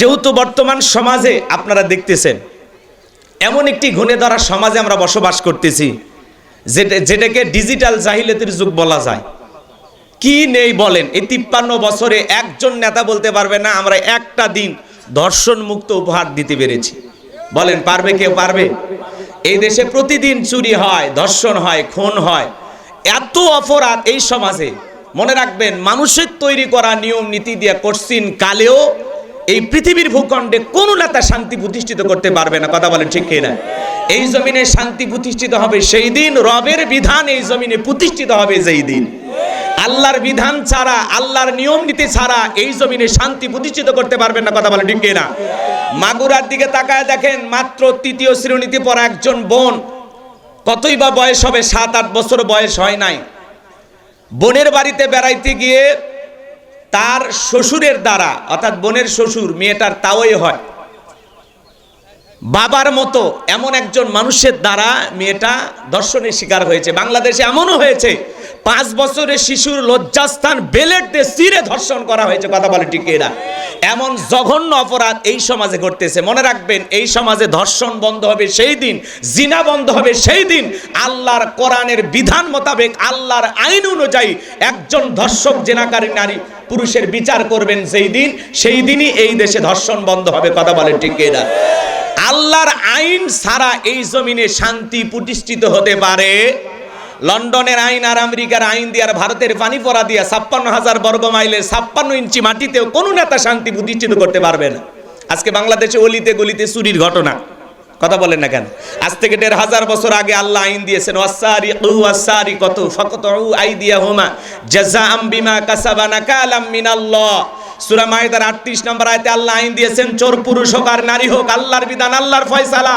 যেহেতু বর্তমান সমাজে আপনারা দেখতেছেন, এমন একটি ঘুণে ধরা সমাজে আমরা বসবাস করতেছি, যেটা যেটাকে ডিজিটাল জাহিলিয়াতের যুগ বলা যায়। কি নেই বলেন, এই তিপ্পান্ন বছরে একজন নেতা বলতে পারবে না, আমরা একটা দিন ধর্ষণ মুক্ত উপহার দিতে পেরেছি। বলেন, পারবে কেউ, পারবে? এই দেশে প্রতিদিন চুরি হয়, ধর্ষণ হয়, খুন হয়। এত অপরাধ এই সমাজে। মনে রাখবেন, মানুষের তৈরি করা নিয়ম নীতি দিয়ে করছিন কালেও এই পৃথিবীর ভূখণ্ডে কোন নেতা শান্তি প্রতিষ্ঠিত করতে পারবে না। কথা বলেন ঠিক কিনা? এই জমিনে শান্তি প্রতিষ্ঠিত হবে সেই দিন, রবের বিধান এই জমিনে প্রতিষ্ঠিত হবে যেই দিন। আল্লাহর বিধান ছাড়া, আল্লাহর নিয়ম নীতি ছাড়া এই জমিনে শান্তি প্রতিষ্ঠিত করতে পারবেন না। কথা বলে ঠিক না মাগুরার দিকে তাকায় দেখেন মাত্র তৃতীয় শ্রেণীতে পড়া একজন বোন। কতই বা বয়স হবে? সাত, আট বছর বয়স হয় নাই। বোনের বাড়িতে বেড়াইতে গিয়ে তার শ্বশুরের দ্বারা, অর্থাৎ বোনের শ্বশুর, মেয়েটার তাওই হয়। বাবার মতো এমন একজন মানুষের দ্বারা মেয়েটা দর্শনের শিকার হয়েছে। বাংলাদেশে এমনও হয়েছে, পাঁচ বছরের শিশুর লজ্জাস্থান বেলেট দিয়ে চিরে ধর্ষণ করা হয়েছে, কথা বলে ঠিক এরা এমন জঘন্য অপরাধ এই সমাজে ঘটতেছে। মনে রাখবেন, এই সমাজে ধর্ষণ বন্ধ হবে সেই দিন, জিনা বন্ধ হবে সেই দিন। আল্লাহর কোরআনের বিধান মোতাবেক, আল্লাহর আইন অনুযায়ী একজন ধর্ষক, জেনাকারী নারী পুরুষের বিচার করবেন সেই দিন, সেই দিনই এই দেশে ধর্ষণ বন্ধ হবে, কথা বলেন ঠিক এরা আল্লাহর আইন ছাড়া এই জমিনে শান্তি প্রতিষ্ঠিত হতে পারে? লন্ডনের আইন আর আমেরিকার আইন দিয়ে আর ভারতের পানি পড়া দিয়ে ছাপ্পান্ন হাজার বর্গ মাইলে ছাপ্পান্ন ইঞ্চি মাটিতেও কোনো নেতা শান্তি প্রতিষ্ঠিত করতে পারবে না। আজকে বাংলাদেশে অলিতে গলিতে চুরির ঘটনা। কথা বলেন না কেন? আজ থেকে দেড় হাজার বছর আগে আল্লাহ আইন দিয়েছেন ওয়াসারি উ ওয়াসারি কত ফকত উ আই দিয়া হুমা জাজা আম্বিমা কাসাবানা কালাম মিনাল্লাহ। সূরা মায়েদার 38 নম্বর আয়াতে আল্লাহ আইন দিয়েছেন, চোর পুরুষ হোক আর নারী হোক, আল্লাহর বিধান, আল্লাহর ফয়সালা।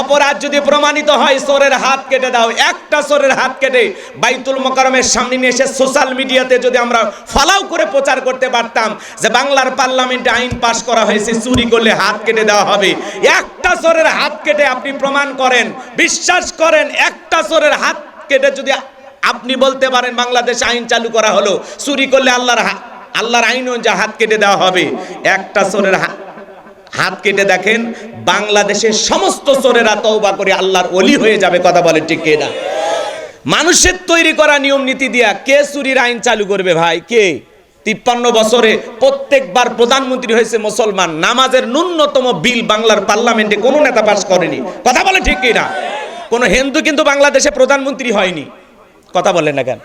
অপরাধ যদি প্রমাণিত হয়, চোরের হাত কেটে দাও। একটা চোরের হাত কেটে বাইতুল মোকারমের সামনে নিয়ে এসে সোশ্যাল মিডিয়াতে যদি আমরা ফলাও করে প্রচার করতে পারতাম যে বাংলার পার্লামেন্টে আইন পাশ করা হয়েছে, চুরি করলে হাত কেটে দেওয়া হবে। একটা চোরের হাত কেটে আপনি প্রমাণ করেন, বিশ্বাস করেন, একটা চোরের হাত কেটে যদি আপনি বলতে পারেন বাংলাদেশ আইন চালু করা হলো, চুরি করলে আল্লাহর আল্লাহর আইন অনুযায়ী হাত কেটে দেওয়া হবে, একটা চোরের হাত হাত কেটে দেখেন, বাংলাদেশের সমস্ত চোরেরা তওবা করে আল্লাহর অলি হয়ে যাবে, কথা বলে ঠিক না? মানুষের তৈরি করা নিয়ম নীতি দিয়া কে চুরির আইন চালু করবে ভাই? কে? তিপ্পান্ন বছরে প্রত্যেকবার প্রধানমন্ত্রী হয়েছে মুসলমান, নামাজের ন্যূনতম বিল বাংলার পার্লামেন্টে কোনো নেতা পাস করেনি। কথা বলে ঠিক না? কোনো হিন্দু কিন্তু বাংলাদেশে প্রধানমন্ত্রী হয়নি। কথা বলেন না কেন?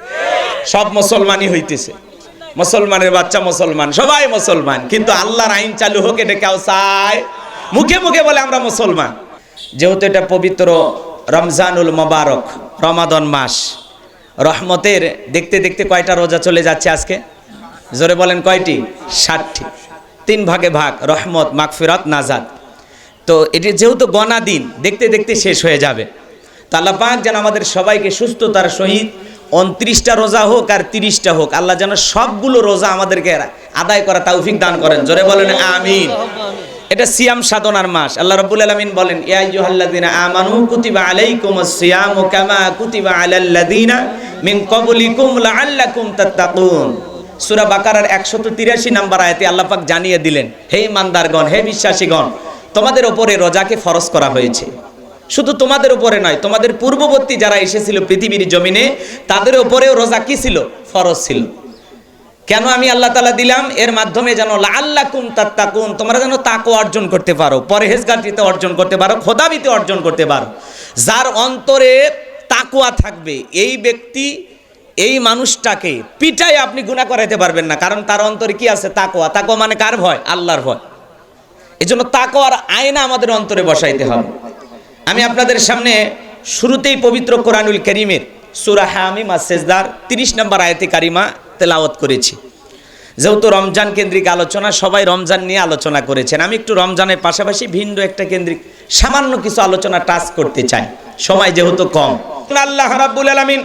সব মুসলমানই হইতেছে। মুসলমানের বাচ্চা মুসলমান, সবাই মুসলমান, কিন্তু আল্লাহর আইন চালু হোক, এটা কেউ চায় মুখে মুখে বলে আমরা মুসলমান। যেহেতু এটা পবিত্র রমজানুল মোবারক, রমাদন মাস, রহমতের দেখতে দেখতে কয়টা রোজা চলে যাচ্ছে আজকে? জোরে বলেন কয়টি? ষাটটি। তিন ভাগে ভাগ, রহমত, মাগফিরাত নাজাদ তো এটি যেহেতু গনা দিন দেখতে দেখতে শেষ হয়ে যাবে। তো আল্লাহ পাক যেন আমাদের সবাইকে সুস্থতার সহিত উনত্রিশটা রোজা হোক আর তিরিশটা হোক, আল্লাহ যেন সবগুলো রোজা আমাদেরকে আদায় করা তৌফিক দান করেন। জোরে বলেন, আমিন। এটা সিয়াম সাধনার মাস। আল্লাহ রাব্বুল আলামিন বলেন, ইয়া আইয়ুহাল্লাযিনা আমানু কুতিবা আলাইকুমুস সিয়ামু কামা কুতিবা আলাল্লাযিনা মিন ক্বাবলিকুম লাআল্লাকুম তাত্তাকুন। সূরা বাকারার 183 নম্বর আয়াতে আল্লাহ পাক জানিয়ে দিলেন, হে ইমানদারগণ, হে বিশ্বাসীগণ, তোমাদের উপরে রোজাকে ফরজ করা হয়েছে। শুধু তোমাদের উপরে নয়, তোমাদের পূর্ববর্তী যারা এসেছিল পৃথিবীর জমিনে, তাদের উপরেও রোজা কি ছিল? ফরজ ছিল। কেন আমি আল্লাহ তালা দিলাম? এর মাধ্যমে যেন আল্লাহ কুম তাত্তাকুন, তোমরা যেন তাকও অর্জন করতে পারো পরহেজগাটিতে অর্জন করতে পারো, খোদাবিতে অর্জন করতে পারো। যার অন্তরে তাকুয়া থাকবে, এই ব্যক্তি, এই মানুষটাকে পিঠায় আপনি গুণা করাইতে পারবেন না, কারণ তার অন্তরে কি আছে? তাকোয়া তাকোয়া মানে কার ভয়? আল্লাহর ভয়। এই জন্য তাকোয়ার আয়না আমাদের অন্তরে বসাইতে হবে। আমি আপনাদের সামনে শুরুতেই পবিত্র কোরআনুল করিমের সুরা হামিম আর সেজদার তিরিশ নম্বর আয়তে কারিমা তেলাওয়াত করেছি। যেহেতু রমজান কেন্দ্রিক আলোচনা, সবাই রমজান নিয়ে আলোচনা করেছেন। আমি একটু রমজানের পাশাপাশি ভিন্ন একটা কেন্দ্রিক, সামান্য কিছু আলোচনা টাচ করতে চাই। সময় যেহেতু কম। আল্লাহ রাব্বুল আলামিন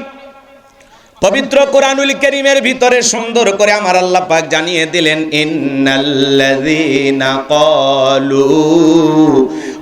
পবিত্র কোরআনুল করিমের ভিতরে সুন্দর করে আমার আল্লাহ পাক জানিয়ে দিলেন, ইন্নাল্লাযীনা ক্বালু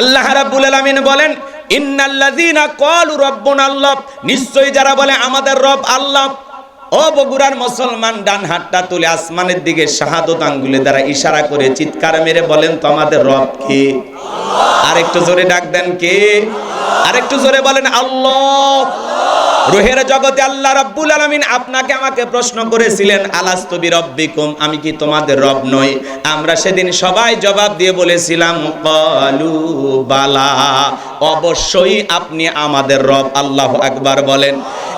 আল্লাহ রাব্বুল আলামিন বলেন, ইন্নাল্লাযীনা ক্বালু রাব্বুনা আল্লাহ। নিশ্চয়ই যারা বলে, আমাদের রব আল্লাহ। ও বগুড়ার মুসলমান ডান হাতটা তুলে আসমানের দিকে শাহাদত আঙ্গুলে দ্বারা ইশারা করে চিৎকার মেরে বলেন, তো আমাদের রব কে? আর একটু জোরে ডাক দেন, কে? আর একটু জোরে বলেন, আল্লাহ। রুহের জগতে আল্লাহ রাব্বুল আলামিন আপনাকে আমাকে প্রশ্ন করেছিলেন, আলাস্তবি রব্বিকুম? আমি কি তোমাদের রব নই? আমরা সেদিন সবাই জবাব দিয়ে বলেছিলাম, কলু বালা। অবশ্যই আপনি আমাদের রব, আল্লাহ আকবার বলেন।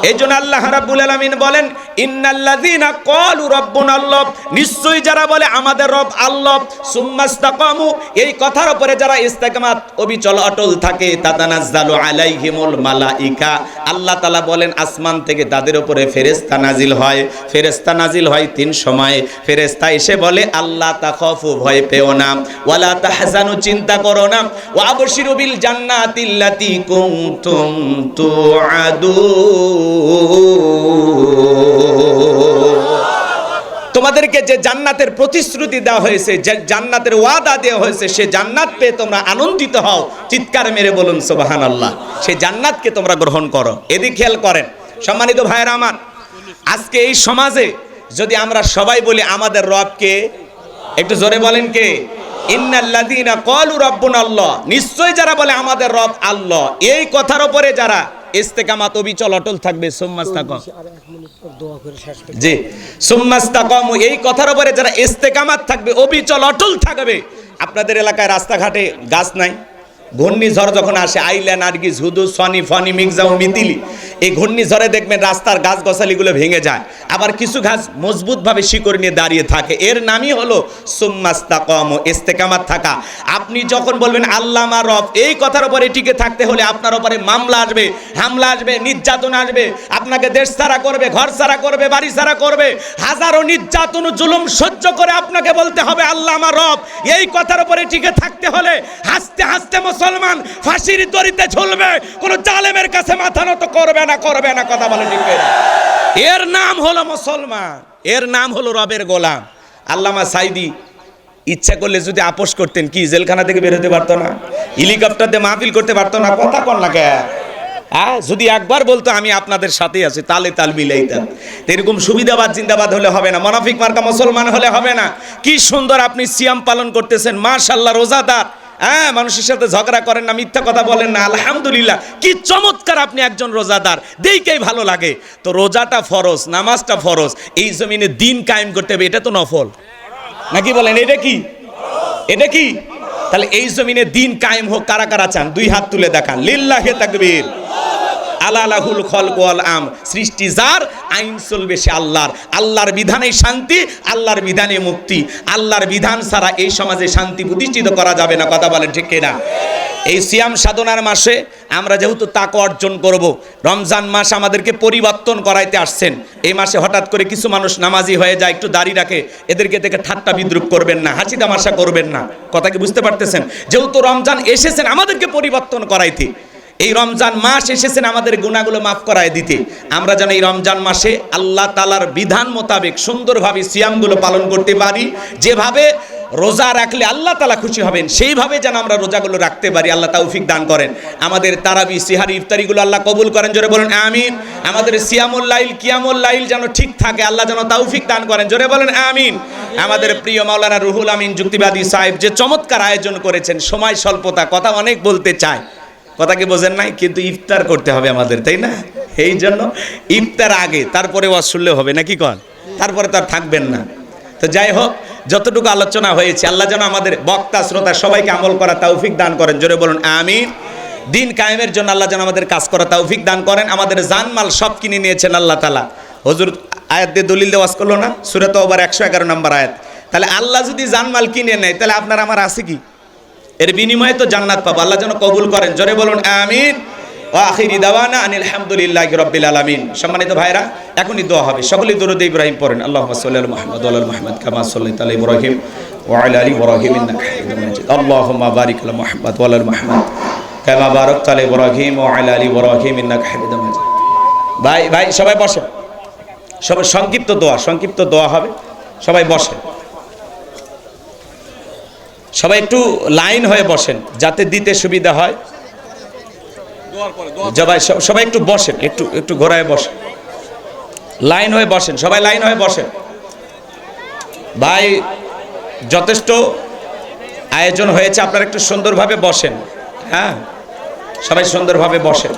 এই জন্য আল্লাহ রাব্বুল আলামিন বলেন ইন্নাল্লাযীনা ক্বালু রাব্বুনা আল্লাহ। নিশ্চয়ই যারা বলে আমাদের রব আল্লাহ, সুম্মাস্তাকামু, এই কথার উপরে যারা ইস্তেকামাত, অবিচল অটল থাকে, তাতানাজ্জালু আলাইহিমুল মালাইকা। আল্লাহ তাআলা বলেন, আসমান থেকে তাদের উপরে ফেরেশতা নাজিল হয়। ফেরেশতা নাজিল হয় তিন সময়। ফেরেশতা এসে বলে, আল্লাহ তাখাফু ভয় পেও না। ওয়ালা তাহজানু, চিন্তা করো না। ওয়া আবশিরু বিল জান্নাতিল্লাতী কুনতুম তুআদুন। তোমাদেরকে যে জান্নাতের প্রতিশ্রুতি দেওয়া হয়েছে, যে জান্নাতের ওয়াদা দেওয়া হয়েছে, সে জান্নাত পেয়ে তোমরা আনন্দিত হও। চিৎকার মেরে বলুন সোবাহান আল্লাহ সেই জান্নাতকে তোমরা গ্রহণ করো। এদিক খেয়াল করেন, সম্মানিত ভাইয়েরা আমার, আজকে এই সমাজে যদি আমরা সবাই বলি আমাদের রবকে, একটু জোরে বলেন কে? ইন্নাল্লাযীনা ক্বালু রাব্বুনা আল্লাহ নিশ্চয় যারা বলে আমাদের রব আল্লাহ, এই কথার উপরে যারা ইস্তেকামাত অবিচল অটল থাকবে সুম্মাস্তাকাম। জি সোম্মাস্তাকম এই কথার উপরে যারা ইস্তেকামাত থাকবে অবিচল অটল থাকবে আপনাদের এলাকায় রাস্তাঘাটে গাছ নাই। ঘূর্ণিঝড় যখন আসে আইলা নার্গিস হুদু সনি, ফনি মিগজাও মিতিলি, এই ঘূর্ণিঝড়ে দেখবেন রাস্তার গাছ গছালিগুলো ভেঙে যায়। আবার কিছু গাছ মজবুতভাবে শিকড় নিয়ে দাঁড়িয়ে থাকে। এর নামই হলো সুম্মাস্তাকম, ইস্তেকামাত থাকা। আপনি যখন বলবেন আল্লাহ আমার রব, এই কথার উপরে টিকে থাকতে হলে আপনার উপরে মামলা আসবে, হামলা আসবে, নির্যাতন আসবে। আপনাকে দেশ ছাড়া করবে, ঘর ছাড়া করবে, বাড়ি ছাড়া করবে। হাজারো নির্যাতন, জুলুম সহ্য করে আপনাকে বলতে হবে আল্লাহ আমার রব, এই কথার উপরে টিকে থাকতে হলে হাসতে হাসতে মুসলমান ফাঁসির দড়িতে ঝুলবে, কোনো জালেমের কাছে মাথা নত করবে না করবে না, কথা বলে ঠিক এর নাম হলো মুসলমান, এর নাম হলো রবের গোলাম। আল্লামা সাইদি ইচ্ছা করলে যদি আপোষ করতেন, কি, জেলখানা থেকে বেরোতে পারতো না? হেলিকপ্টার দিয়ে মাহফিল করতে পারতো না? কথা কন না কে? হ্যাঁ যদি একবার বলতো, আমি আপনাদের সাথেই আছি, তালে তাল মিলাইতাম। এরকম সুবিধাবাদ, জিন্দাবাদ হলে হবে না, মনাফিক মার্কা মুসলমান হলে হবে না। কি সুন্দর আপনি সিয়াম পালন করতেছেন মাশাল্লাহ রোজাদার। হ্যাঁ মানুষের সাথে ঝগড়া করেন না, মিথ্যা কথা বলেন না, আলহামদুলিল্লাহ। কি চমৎকার আপনি একজন রোজাদার দেইকেই ভালো লাগে। তো রোজাটা ফরজ, নামাজটা ফরজ, এই জমিনে দিন কায়েম করতে হবে, এটা তো নফল। নাকি বলেন, এটা কি? এটা কি? তাহলে এই জমিনে দিন কায়েম হোক, কারা কারা চান? দুই হাত তুলে দেখান। লিল্লাহে তাকবীর। আলালাহুল খলক ওয়াল আম সৃষ্টি যার, আইন চলবে সে আল্লাহর। আল্লাহর বিধানে শান্তি, আল্লাহর বিধানে মুক্তি। আল্লাহর বিধান ছাড়া এই সমাজে শান্তি প্রতিষ্ঠিত করা যাবে না, কথা বলেন ঠিক কিনা? এই সিয়াম সাধনার মাসে আমরা যেহেতু তাকে অর্জন করব, রমজান মাস আমাদেরকে পরিবর্তন করাইতে আসছেন। এই মাসে হঠাৎ করে কিছু মানুষ নামাজি হয়ে যায়, একটু দাড়ি রাখে, এদেরকে দেখে ঠাট্টা বিদ্রুপ করবেন না, হাসি তামাশা করবেন না। কথা কি বুঝতে পারতেছেন? যেহেতু রমজান এসেছেন, আমাদেরকে পরিবর্তন করাইতে। এই রমজান মাস এসেছেন আমাদের গুণাগুলো মাফ করায় দিতে। আমরা যেন এই রমজান মাসে আল্লাহ তালার বিধান মোতাবেক সুন্দরভাবে সিয়ামগুলো পালন করতে পারি। যেভাবে রোজা রাখলে আল্লাহ তালা খুশি হবেন, সেইভাবে যেন আমরা রোজাগুলো রাখতে পারি। আল্লাহ তাউফিক দান করেন। আমাদের তারাবি, সিহারি, ইফতারিগুলো আল্লাহ কবুল করেন। জোরে বলেন, আমিন। আমাদের সিয়ামুল লাইল, কিয়ামুল লাইল যেন ঠিক থাকে। আল্লাহ যেন তাউফিক দান করেন। জোরে বলেন, আমিন। আমাদের প্রিয় মাওলানা রুহুল আমিন যুক্তিবাদী সাহেব যে চমৎকার আয়োজন করেছেন, সময় স্বল্পতা, কথা অনেক বলতে চায়। কথা কি বোঝেন নাই? কিন্তু ইফতার করতে হবে আমাদের, তাই না? এই জন্য ইফতার আগে, তারপরে ওয়াজ শুনলে হবে, নাকি কন? তারপরে তো আর থাকবেন না। তো যাই হোক, যতটুকু আলোচনা হয়েছে, আল্লাহ যেন আমাদের বক্তা, শ্রোতা সবাইকে আমল করা তৌফিক দান করেন। জোরে বলুন, আমিন। দিন কায়েমের জন্য আল্লাহ যেন আমাদের কাজ করা তৌফিক দান করেন। আমাদের জানমাল সব কিনে নিয়েছেন আল্লাহ তালা হজুর, আয়াত দিয়ে দলিল দেওয়াজ করল না? সুরাত আবার একশো এগারো নম্বর আয়াত। তাহলে আল্লাহ যদি জানমাল কিনে নেয়, তাহলে আপনার আমার আছে কি? এর বিনিময়ে তো জান্নাত পাবো। আল্লাহ যেন কবুল করেন। জোরে বলুন, আমিন। ও আখিরি দাওয়ানা আনিল হামদুলিল্লাহ রব্বিল আলামিন। সম্মানিত ভাইরা এখনই দোয়া হবে। সকলেই দরুদ ইব্রাহিম পড়েন। আল্লাহুম্মা সাল্লি আলা মুহাম্মদ ওয়া আলা মুহাম্মদ কামা সাল্লাইতা আলা ইব্রাহিম ওয়া আলা আলি ইব্রাহিম আল্লাহুম্মা বারিক আলা মুহাম্মদ ওয়া আলা মুহাম্মদ কামা বারাকতা আলা ইব্রাহিম ওয়া আলা আলি ইব্রাহিম ইন্নাকা হামিদুম মাজিদ। ভাই ভাই, সবাই বসেন। সবাই, সংক্ষিপ্ত দোয়া সংক্ষিপ্ত দোয়া হবে। সবাই বসেন। সবাই একটু লাইন হয়ে বসেন, যাতে দিতে সুবিধা হয়। সবাই একটু বসেন, একটু একটু ঘোরায় বসেন। লাইন হয়ে বসেন, সবাই লাইন হয়ে বসেন। ভাই, যথেষ্ট আয়োজন হয়েছে, আপনারা একটু সুন্দরভাবে বসেন হ্যাঁ? সবাই সুন্দরভাবে বসেন।